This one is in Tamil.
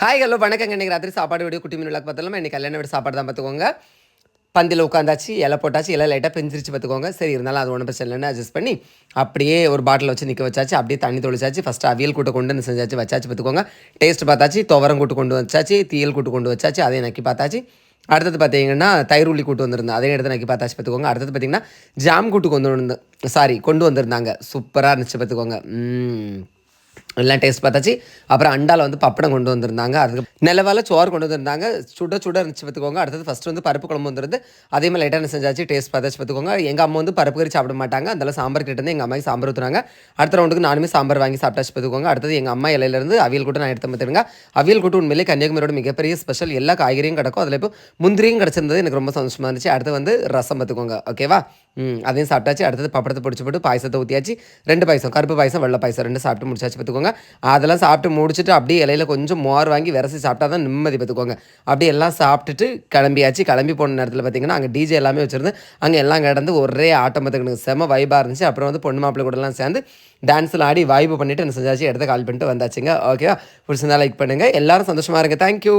ஹாய் ஹலோ வணக்கங்க. இன்றைக்கி ராத்திரி சாப்பாடு வீடியோ குட்டி மீன் விளக்கு பார்த்தாலும் இன்றைக்கி கல்யாண வீடு சாப்பாடு தான் பார்த்துக்கோங்க. பந்தியில் உட்காந்தாச்சு இலை போட்டாச்சு இலை லைட்டாக பெஞ்சிருச்சு பார்த்துக்கோங்க. சரி இருந்தாலும் அது ஒன்றும் பிரச்சனை இல்லைன்னு அட்ஜஸ்ட் பண்ணி அப்படியே ஒரு பாட்டில் வச்சு நிற்க வச்சாச்சு. அப்படியே தண்ணி தொளிச்சாச்சு. ஃபஸ்ட்டு அவியல் கூட்டு கொண்டு வந்து செஞ்சாச்சு வச்சாச்சு பார்த்துக்கோங்க. டேஸ்ட் பார்த்தாச்சு துவரம் கூட்டு கொண்டு வச்சாச்சு தீயல் கூட்டு கொண்டு வச்சாச்சு அதையும் நக்கி பார்த்தாச்சு. அடுத்தது பார்த்தீங்கன்னா தயிர் உள்ளி கூட்டு வந்திருந்தேன். அதையும் எடுத்து நக்கி பார்த்தாச்சு பார்த்துக்கோங்க. அடுத்தது பார்த்தீங்கன்னா ஜாம் கூட்டு கொண்டு வந்து சாரி கொண்டு வந்திருந்தாங்க. சூப்பராக இருந்துச்சு பார்த்துக்கோங்க. எல்லாம் டேஸ்ட் பார்த்தாச்சு. அப்புறம் அண்டாவில் வந்து பப்படம் கொண்டு வந்திருந்தாங்க. அதுக்கு நிலவால சோறு கொண்டு வந்திருந்தாங்க. சுட சுட இருந்துச்சு பார்த்துக்கோங்க. அடுத்தது ஃபஸ்ட்டு வந்து பருப்பு குழம்பு வந்துருந்து அதே மாதிரி லைட்டாக செஞ்சாச்சு? டேஸ்ட் பார்த்தாச்சு பார்த்துக்கோங்க. எங்கள் அம்மா வந்து பருப்பு கறி சாப்பிட மாட்டாங்க. அதனால சாம்பார் கிட்டேருந்து எங்கள் அம்மாக்கு சாம்பார் ஊற்றுறாங்க அடுத்த ரவுண்டுக்கு நானுமே சாம்பார் வாங்கி சாப்பிட்டாச்சு பார்த்துக்கோங்க. அடுத்தது எங்கள் அம்மா இலையிலேருந்து அவியல் கூட்டம் நான் எடுத்து பார்த்துருங்க அவியல் கூட்டம் உண்மையிலே கன்னியாகுமரியோட மிகப்பெரிய ஸ்பெஷல் எல்லா காய்கறியும் கிடக்கும். அதில் இப்போ முந்திரியும் கிடச்சிருந்தது. எனக்கு ரொம்ப சந்தோஷமாக இருந்துச்சு. அடுத்து வந்து ரசம் பார்த்துக்கோங்க. ஓகேவா ம் அதையும் சாப்பிட்டாச்சு. அடுத்தது பப்படத்தை பிடிச்சி போட்டு பாயசத்தை ஊற்றியாச்சு ரெண்டு பாயசம். கருப்பு பாயசம் வெள்ளை பாயசம். ரெண்டு சாப்பிட்டு முடிச்சாச்சு பார்த்துக்கோங்க. அதெல்லாம் சாப்பிட்டு முடிச்சுட்டு அப்படியே இலையில கொஞ்சம் மோர் வாங்கி விரசி சாப்பிட்டா தான் நிம்மதி பார்த்துக்கோங்க அப்படியே எல்லாம் சாப்பிட்டுட்டு கிளம்பியாச்சு. கிளம்பி போன நேரத்தில் பார்த்தீங்கன்னா அங்கே டிஜே எல்லாமே வச்சுருந்து அங்கே எல்லாம் கிடந்து ஒரே ஆட்டம் பார்த்துக்கணும் செம வைபாக இருந்துச்சு. அப்புறம் வந்து பொண்ணு மாப்பிள்ளை கூடலாம் சேர்ந்து டான்ஸில் ஆடி வைப்பு பண்ணிவிட்டு என்ன செஞ்சாச்சு? இடத்த கால் பண்ணிட்டு வந்தாச்சுங்க. ஓகேவா பிடிச்சிருந்தா லைக் பண்ணுங்கள் எல்லோரும் சந்தோஷமாக இருங்க. தேங்க்யூ